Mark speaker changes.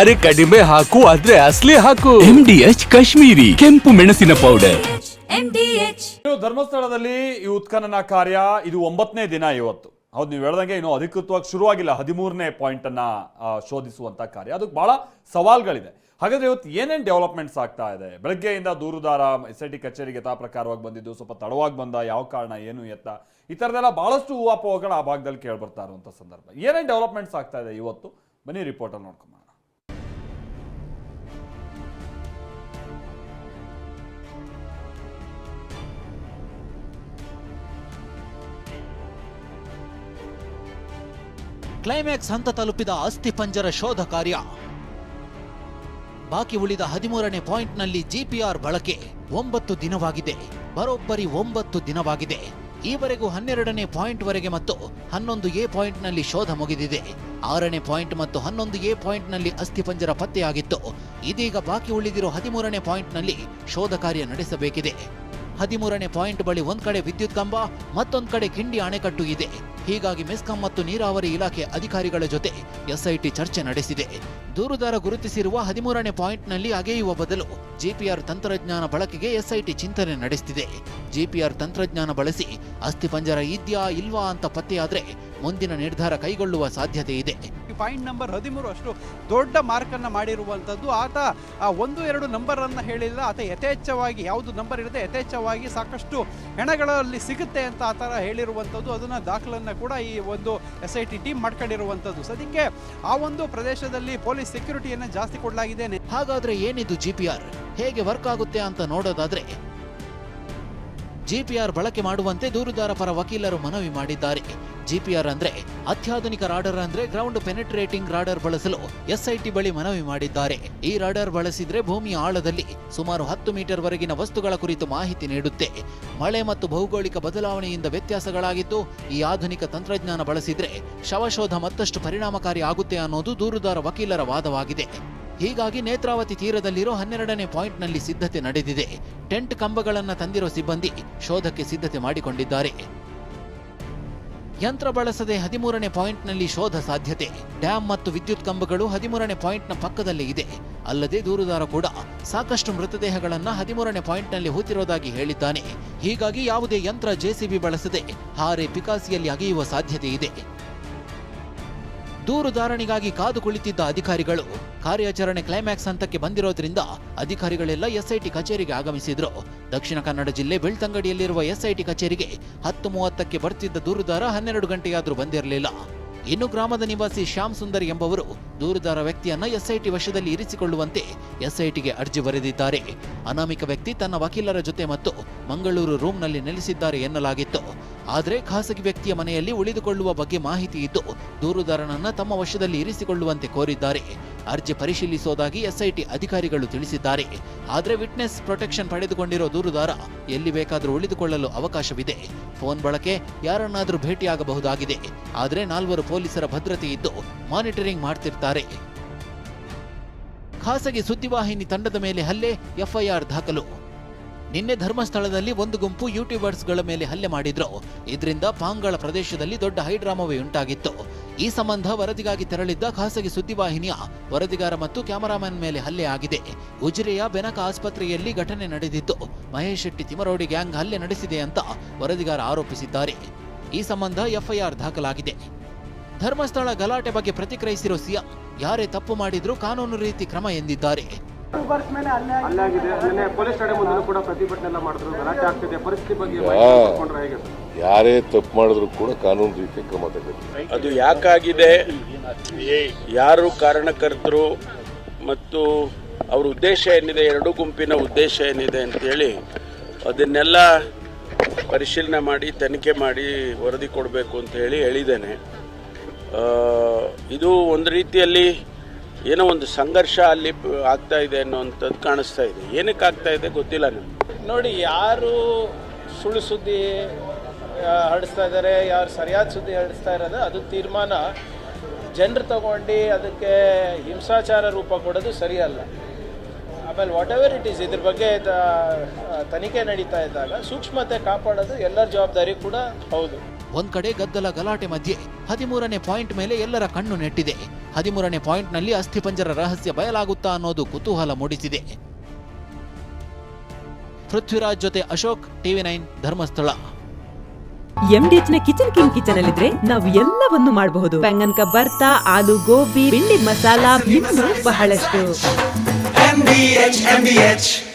Speaker 1: ಅರೆ ಕಡಿಮೆ ಹಾಕು ಆದ್ರೆ ಅಸ್ಲಿ ಹಾಕು.
Speaker 2: ಎಂಡಿಎಚ್ ಕಾಶ್ಮೀರಿ ಕೆಂಪು ಮೆಣಸಿನ ಪೌಡರ್
Speaker 3: ಇನ್ನು ಧರ್ಮಸ್ಥಳದಲ್ಲಿ ಈ ಉತ್ಖನನ ಕಾರ್ಯ ಇದು ಒಂಬತ್ತನೇ ದಿನ ಇವತ್ತು. ಹೌದು ನೀವು ಹೇಳ್ದಂಗೆ ಇನ್ನು ಅಧಿಕೃತವಾಗಿ ಶುರುವಾಗಿಲ್ಲ. ಹದಿಮೂರನೇ ಪಾಯಿಂಟ್ ಅನ್ನ ಶೋಧಿಸುವಂತ ಕಾರ್ಯ. ಅದಕ್ಕೆ ಬಹಳ ಸವಾಲ್ಗಳಿದೆ. ಹಾಗಾದ್ರೆ ಇವತ್ತು ಏನೇನು ಡೆವಲಪ್ಮೆಂಟ್ಸ್ ಆಗ್ತಾ ಇದೆ? ಬೆಳಗ್ಗೆಯಿಂದ ದೂರುದಾರ ಎಸ್ ಐ ಟಿ ಕಚೇರಿಗೆ ತಾ ಪ್ರಕಾರವಾಗಿ ಬಂದಿದ್ದು ಸ್ವಲ್ಪ ತಡವಾಗಿ ಬಂದ ಯಾವ ಕಾರಣ ಏನು ಎತ್ತ ಈ ಥರದೆಲ್ಲ ಬಹಳಷ್ಟು ಊಹಾಪೋಹಗಳು ಆ ಭಾಗದಲ್ಲಿ ಕೇಳ್ಬರ್ತಾ ಇರುವಂಥ ಸಂದರ್ಭ. ಏನೇನು ಡೆವಲಪ್ಮೆಂಟ್ಸ್ ಆಗ್ತಾ ಇದೆ ಇವತ್ತು? ಬನ್ನಿ ರಿಪೋರ್ಟಲ್ಲಿ ನೋಡ್ಕೊಂಬರೋಣ.
Speaker 4: ಕ್ಲೈಮ್ಯಾಕ್ಸ್ ಹಂತ ತಲುಪಿದ ಅಸ್ಥಿಪಂಜರ ಶೋಧ ಕಾರ್ಯ. ಬಾಕಿ ಉಳಿದ ಹದಿಮೂರನೇ ಪಾಯಿಂಟ್ನಲ್ಲಿ ಜಿಪಿಆರ್ ಬಳಕೆ ಒಂಬತ್ತು ದಿನವಾಗಿದೆ. ಬರೋಬ್ಬರಿ ಒಂಬತ್ತು ದಿನವಾಗಿದೆ. ಈವರೆಗೂ ಹನ್ನೆರಡನೇ ಪಾಯಿಂಟ್ ವರೆಗೆ ಮತ್ತು ಹನ್ನೊಂದು ಎ ಪಾಯಿಂಟ್ನಲ್ಲಿ ಶೋಧ ಮುಗಿದಿದೆ. ಆರನೇ ಪಾಯಿಂಟ್ ಮತ್ತು ಹನ್ನೊಂದು ಎ ಪಾಯಿಂಟ್ನಲ್ಲಿ ಅಸ್ಥಿಪಂಜರ ಪತ್ತೆಯಾಗಿತ್ತು. ಇದೀಗ ಬಾಕಿ ಉಳಿದಿರೋ ಹದಿಮೂರನೇ ಪಾಯಿಂಟ್ನಲ್ಲಿ ಶೋಧ ಕಾರ್ಯ ನಡೆಸಬೇಕಿದೆ. ಹದಿಮೂರನೇ ಪಾಯಿಂಟ್ ಬಳಿ ಒಂದ್ ಕಡೆ ವಿದ್ಯುತ್ ಕಂಬ, ಮತ್ತೊಂದ್ ಕಡೆ ಕಿಂಡಿ ಅಣೆಕಟ್ಟು ಇದೆ. ಹೀಗಾಗಿ ಮೆಸ್ಕಾಂ ಮತ್ತು ನೀರಾವರಿ ಇಲಾಖೆ ಅಧಿಕಾರಿಗಳ ಜೊತೆ ಎಸ್ಐಟಿ ಚರ್ಚೆ ನಡೆಸಿದೆ. ದೂರುದಾರ ಗುರುತಿಸಿರುವ ಹದಿಮೂರನೇ ಪಾಯಿಂಟ್ನಲ್ಲಿ ಅಗೆಯುವ ಬದಲು ಜಿಪಿಆರ್ ತಂತ್ರಜ್ಞಾನ ಬಳಕೆಗೆ ಎಸ್ಐಟಿ ಚಿಂತನೆ ನಡೆಸುತ್ತಿದೆ ಜಿಪಿಆರ್ ತಂತ್ರಜ್ಞಾನ ಬಳಸಿ ಅಸ್ಥಿಪಂಜರ ಇದೆಯಾ ಇಲ್ವಾ ಅಂತ ಪತ್ತೆಯಾದ್ರೆ ಮುಂದಿನ ನಿರ್ಧಾರ ಕೈಗೊಳ್ಳುವ ಸಾಧ್ಯತೆ ಇದೆ.
Speaker 5: ಪಾಯಿಂಟ್ ನಂಬರ್ ಹದಿಮೂರು ಅಷ್ಟು ದೊಡ್ಡ ಮಾರ್ಕನ್ನು ಮಾಡಿರುವಂಥದ್ದು. ಆತ ಆ ಒಂದು ಎರಡು ನಂಬರನ್ನು ಹೇಳಿಲ್ಲ. ಆತ ಯಥೇಚ್ಛವಾಗಿ ಯಾವುದು ನಂಬರ್ ಇರುತ್ತೆ ಯಥೇಚ್ಛವಾಗಿ ಸಾಕಷ್ಟು ಹೆಣಗಳಲ್ಲಿ ಸಿಗುತ್ತೆ ಅಂತ ಆ ಥರ ಹೇಳಿರುವಂಥದ್ದು. ಅದನ್ನು ದಾಖಲನ್ನು ಕೂಡ ಈ ಒಂದು ಎಸ್ ಐ ಟಿ ಟೀಮ್ ಮಾಡ್ಕೊಂಡಿರುವಂಥದ್ದು. ಸದ್ಯಕ್ಕೆ ಆ ಒಂದು ಪ್ರದೇಶದಲ್ಲಿ ಪೊಲೀಸ್ ಸೆಕ್ಯೂರಿಟಿಯನ್ನು ಜಾಸ್ತಿ ಕೊಡಲಾಗಿದೆ
Speaker 4: ಹಾಗಾದರೆ ಏನಿದು ಜಿಪಿಆರ್ ಹೇಗೆ ವರ್ಕ್ ಆಗುತ್ತೆ ಅಂತ ನೋಡೋದಾದರೆ ಜಿಪಿಆರ್ ಬಳಕೆ ಮಾಡುವಂತೆ ದೂರುದಾರ ಪರ ವಕೀಲರು ಮನವಿ ಮಾಡಿದ್ದಾರೆ. ಜಿಪಿಆರ್ ಅಂದ್ರೆ ಅತ್ಯಾಧುನಿಕ ರಾಡರ್ ಅಂದ್ರೆ ಗ್ರೌಂಡ್ ಪೆನೆಟ್ರೇಟಿಂಗ್ ರಾಡರ್ ಬಳಸಲು ಎಸ್ಐಟಿ ಬಳಿ ಮನವಿ ಮಾಡಿದ್ದಾರೆ. ಈ ರಾಡರ್ ಬಳಸಿದ್ರೆ ಭೂಮಿಯ ಆಳದಲ್ಲಿ ಸುಮಾರು ಹತ್ತು ಮೀಟರ್ ವರೆಗಿನ ವಸ್ತುಗಳ ಕುರಿತು ಮಾಹಿತಿ ನೀಡುತ್ತೆ. ಮಳೆ ಮತ್ತು ಭೌಗೋಳಿಕ ಬದಲಾವಣೆಯಿಂದ ವ್ಯತ್ಯಾಸಗಳಾಗಿದ್ದು, ಈ ಆಧುನಿಕ ತಂತ್ರಜ್ಞಾನ ಬಳಸಿದ್ರೆ ಶವಶೋಧ ಮತ್ತಷ್ಟು ಪರಿಣಾಮಕಾರಿ ಆಗುತ್ತೆ ಅನ್ನೋದು ದೂರುದಾರ ವಕೀಲರ ವಾದವಾಗಿದೆ. ಹೀಗಾಗಿ ನೇತ್ರಾವತಿ ತೀರದಲ್ಲಿರೋ ಹನ್ನೆರಡನೇ ಪಾಯಿಂಟ್ನಲ್ಲಿ ಸಿದ್ಧತೆ ನಡೆದಿದೆ. ಟೆಂಟ್ ಕಂಬಗಳನ್ನು ತಂದಿರೋ ಸಿಬ್ಬಂದಿ ಶೋಧಕ್ಕೆ ಸಿದ್ಧತೆ ಮಾಡಿಕೊಂಡಿದ್ದಾರೆ. ಯಂತ್ರ ಬಳಸದೆ ಹದಿಮೂರನೇ ಪಾಯಿಂಟ್ನಲ್ಲಿ ಶೋಧ ಸಾಧ್ಯತೆ. ಡ್ಯಾಂ ಮತ್ತು ವಿದ್ಯುತ್ ಕಂಬಗಳು ಹದಿಮೂರನೇ ಪಾಯಿಂಟ್ನ ಪಕ್ಕದಲ್ಲೇ ಇದೆ. ಅಲ್ಲದೆ ದೂರುದಾರ ಕೂಡ ಸಾಕಷ್ಟು ಮೃತದೇಹಗಳನ್ನು ಹದಿಮೂರನೇ ಪಾಯಿಂಟ್ನಲ್ಲಿ ಹೂತಿರುವುದಾಗಿ ಹೇಳಿದ್ದಾನೆ. ಹೀಗಾಗಿ ಯಾವುದೇ ಯಂತ್ರ ಜೆಸಿಬಿ ಬಳಸದೆ ಹಾರೆ ಪಿಕಾಸಿಯಲ್ಲಿ ಅಗೆಯುವ ಸಾಧ್ಯತೆ ಇದೆ. ದೂರುದಾರಣಿಗಾಗಿ ಕಾದು ಕುಳಿತಿದ್ದ ಅಧಿಕಾರಿಗಳು ಕಾರ್ಯಾಚರಣೆ ಕ್ಲೈಮ್ಯಾಕ್ಸ್ ಹಂತಕ್ಕೆ ಬಂದಿರೋದ್ರಿಂದ ಅಧಿಕಾರಿಗಳೆಲ್ಲ ಎಸ್ಐಟಿ ಕಚೇರಿಗೆ ಆಗಮಿಸಿದ್ರು. ದಕ್ಷಿಣ ಕನ್ನಡ ಜಿಲ್ಲೆ ಬೆಳ್ತಂಗಡಿಯಲ್ಲಿರುವ ಎಸ್ಐಟಿ ಕಚೇರಿಗೆ ಹತ್ತು ಮೂವತ್ತಕ್ಕೆ ಬರ್ತಿದ್ದ ದೂರುದಾರ ಹನ್ನೆರಡು ಗಂಟೆಯಾದರೂ ಬಂದಿರಲಿಲ್ಲ. ಇನ್ನು ಗ್ರಾಮದ ನಿವಾಸಿ ಶ್ಯಾಮ್ ಸುಂದರ್ ಎಂಬವರು ದೂರುದಾರ ವ್ಯಕ್ತಿಯನ್ನ ಎಸ್ಐಟಿ ವಶದಲ್ಲಿ ಇರಿಸಿಕೊಳ್ಳುವಂತೆ ಎಸ್ಐಟಿಗೆ ಅರ್ಜಿ ಬರೆದಿದ್ದಾರೆ. ಅನಾಮಿಕ ವ್ಯಕ್ತಿ ತನ್ನ ವಕೀಲರ ಜೊತೆ ಮತ್ತು ಮಂಗಳೂರು ರೂಮ್ನಲ್ಲಿ ನೆಲೆಸಿದ್ದಾರೆ ಎನ್ನಲಾಗಿತ್ತು. ಆದರೆ ಖಾಸಗಿ ವ್ಯಕ್ತಿಯ ಮನೆಯಲ್ಲಿ ಉಳಿದುಕೊಳ್ಳುವ ಬಗ್ಗೆ ಮಾಹಿತಿ ಇದ್ದು, ದೂರುದಾರನನ್ನ ತಮ್ಮ ವಶದಲ್ಲಿ ಇರಿಸಿಕೊಳ್ಳುವಂತೆ ಕೋರಿದ್ದಾರೆ. ಅರ್ಜಿ ಪರಿಶೀಲಿಸೋದಾಗಿ ಎಸ್ಐಟಿ ಅಧಿಕಾರಿಗಳು ತಿಳಿಸಿದ್ದಾರೆ. ಆದರೆ ವಿಟ್ನೆಸ್ ಪ್ರೊಟೆಕ್ಷನ್ ಪಡೆದುಕೊಂಡಿರೋ ದೂರುದಾರ ಎಲ್ಲಿ ಬೇಕಾದರೂ ಉಳಿದುಕೊಳ್ಳಲು ಅವಕಾಶವಿದೆ. ಫೋನ್ ಬಳಕೆ ಯಾರನ್ನಾದರೂ ಭೇಟಿಯಾಗಬಹುದಾಗಿದೆ. ಆದರೆ ನಾಲ್ವರು ಪೊಲೀಸರ ಭದ್ರತೆ ಇದ್ದು, ಮಾನಿಟರಿಂಗ್ ಮಾಡ್ತಿರ್ತಾರೆ. ಖಾಸಗಿ ಸುದ್ದಿವಾಹಿನಿ ತಂಡದ ಮೇಲೆ ಹಲ್ಲೆ, ಎಫ್ಐಆರ್ ದಾಖಲು. ನಿನ್ನೆ ಧರ್ಮಸ್ಥಳದಲ್ಲಿ ಒಂದು ಗುಂಪು ಯೂಟ್ಯೂಬರ್ಸ್ಗಳ ಮೇಲೆ ಹಲ್ಲೆ ಮಾಡಿದ್ರು. ಇದರಿಂದ ಪಾಂಗಳ ಪ್ರದೇಶದಲ್ಲಿ ದೊಡ್ಡ ಹೈಡ್ರಾಮವೇ ಉಂಟಾಗಿತ್ತು. ಈ ಸಂಬಂಧ ವರದಿಗಾಗಿ ತೆರಳಿದ್ದ ಖಾಸಗಿ ಸುದ್ದಿವಾಹಿನಿಯ ವರದಿಗಾರ ಮತ್ತು ಕ್ಯಾಮರಾಮನ್ ಮೇಲೆ ಹಲ್ಲೆ ಆಗಿದೆ. ಉಜಿರೆಯ ಬೆನಕ ಆಸ್ಪತ್ರೆಯಲ್ಲಿ ಘಟನೆ ನಡೆದಿದ್ದು ಮಹೇಶ್ ಶೆಟ್ಟಿ ತಿಮರೋಡಿ ಗ್ಯಾಂಗ್ ಹಲ್ಲೆ ನಡೆಸಿದೆ ಅಂತ ವರದಿಗಾರ ಆರೋಪಿಸಿದ್ದಾರೆ. ಈ ಸಂಬಂಧ ಎಫ್ಐಆರ್ ದಾಖಲಾಗಿದೆ. ಧರ್ಮಸ್ಥಳ ಗಲಾಟೆ ಬಗ್ಗೆ ಪ್ರತಿಕ್ರಿಯಿಸಿರುವ ಸಿಎಂ, ಯಾರೇ ತಪ್ಪು ಮಾಡಿದ್ರೂ ಕಾನೂನು ರೀತಿ ಕ್ರಮ ಎಂದಿದ್ದಾರೆ.
Speaker 6: ಅಲ್ಲಾಗಿದೆ. ನಿನ್ನೆ ಪೊಲೀಸ್ ಠಾಣೆ ಮುಂದೆ ಕೂಡ ಪ್ರತಿಭಟನೆ ಎಲ್ಲ ಮಾಡಿದ್ರು. ಗಲಾಟೆ ಆಗ್ತಿದೆ. ಪರಿಸ್ಥಿತಿ ಬಗ್ಗೆ ಮಾಹಿತಿ ಪಡ್ಕೊಂಡ್ರೆ ಹೇಗೆ? ಸರ್?
Speaker 7: ಯಾರೇ ತಪ್ಪು ಮಾಡಿದ್ರು ಕೂಡ ಕಾನೂನು ರೀತಿ ಕ್ರಮ ತಗೋ
Speaker 8: ಅದು ಯಾಕಾಗಿದೆ? ಯಾರು ಕಾರಣಕರ್ತರು ಮತ್ತು ಅವ್ರ ಉದ್ದೇಶ ಏನಿದೆ? ಎರಡು ಗುಂಪಿನ ಉದ್ದೇಶ ಏನಿದೆ ಅಂತೇಳಿ ಅದನ್ನೆಲ್ಲ ಪರಿಶೀಲನೆ ಮಾಡಿ ತನಿಖೆ ಮಾಡಿ ವರದಿ ಕೊಡಬೇಕು ಅಂತ ಹೇಳಿ ಹೇಳಿದ್ದೇನೆ ಇದು ಒಂದು ರೀತಿಯಲ್ಲಿ ಏನೋ ಒಂದು ಸಂಘರ್ಷ ಅಲ್ಲಿ ಆಗ್ತಾ ಇದೆ ಅನ್ನೋವಂಥದ್ದು ಕಾಣಿಸ್ತಾ ಇದೆ. ಏನಕ್ಕೆ ಆಗ್ತಾ ಇದೆ ಗೊತ್ತಿಲ್ಲ ನಮ್ಗೆ
Speaker 9: ನೋಡಿ, ಯಾರು ಸುಳ್ಳು ಸುದ್ದಿ ಹರಡಿಸ್ತಾ ಇದ್ದಾರೆ, ಯಾರು ಸರಿಯಾದ ಸುದ್ದಿ ಹರಡಿಸ್ತಾ ಇರೋದು, ಅದು ತೀರ್ಮಾನ ಜನರು ತಗೊಂಡು ಅದಕ್ಕೆ ಹಿಂಸಾಚಾರ ರೂಪ ಕೊಡೋದು ಸರಿಯಲ್ಲ. ಆಮೇಲೆ ವಾಟ್ ಎವರ್ ಇಟ್ ಈಸ್ ಇದ್ರ ಬಗ್ಗೆ ತನಿಖೆ ನಡೀತಾ ಇದ್ದಾಗ ಸೂಕ್ಷ್ಮತೆ ಕಾಪಾಡೋದು ಎಲ್ಲರ ಜವಾಬ್ದಾರಿ ಕೂಡ ಹೌದು.
Speaker 4: ಒಂದ್ ಕಡೆ ಗದ್ದಲ ಗಲಾಟೆ ಮಧ್ಯೆ ಹದಿಮೂರನೇ ಪಾಯಿಂಟ್ ಮೇಲೆ ಎಲ್ಲರ ಕಣ್ಣು ನೆಟ್ಟಿದೆ. ಹದಿಮೂರನೇ ಪಾಯಿಂಟ್ನಲ್ಲಿ ಅಸ್ಥಿಪಂಜರ ರಹಸ್ಯ ಬಯಲಾಗುತ್ತಾ ಅನ್ನೋದು ಕುತೂಹಲ ಮೂಡಿಸಿದೆ. ಪೃಥ್ವಿರಾಜ್ ಜೊತೆ ಅಶೋಕ್ ಟಿವಿ ನೈನ್ ಧರ್ಮಸ್ಥಳ.
Speaker 10: ಎಂಡಿಎಚ್ನ ಕಿಚನ್ ಕಿಂಗ್ ಕಿಚನ್ ಅಲ್ಲಿದ್ರೆ ನಾವು ಎಲ್ಲವನ್ನು ಮಾಡಬಹುದು. ಬೆಂಗನ್ ಬರ್ತಾ ಆಲೂ ಗೋಬಿ ಬಿಂಡಿ ಮಸಾಲಾ ಬಹಳಷ್ಟು.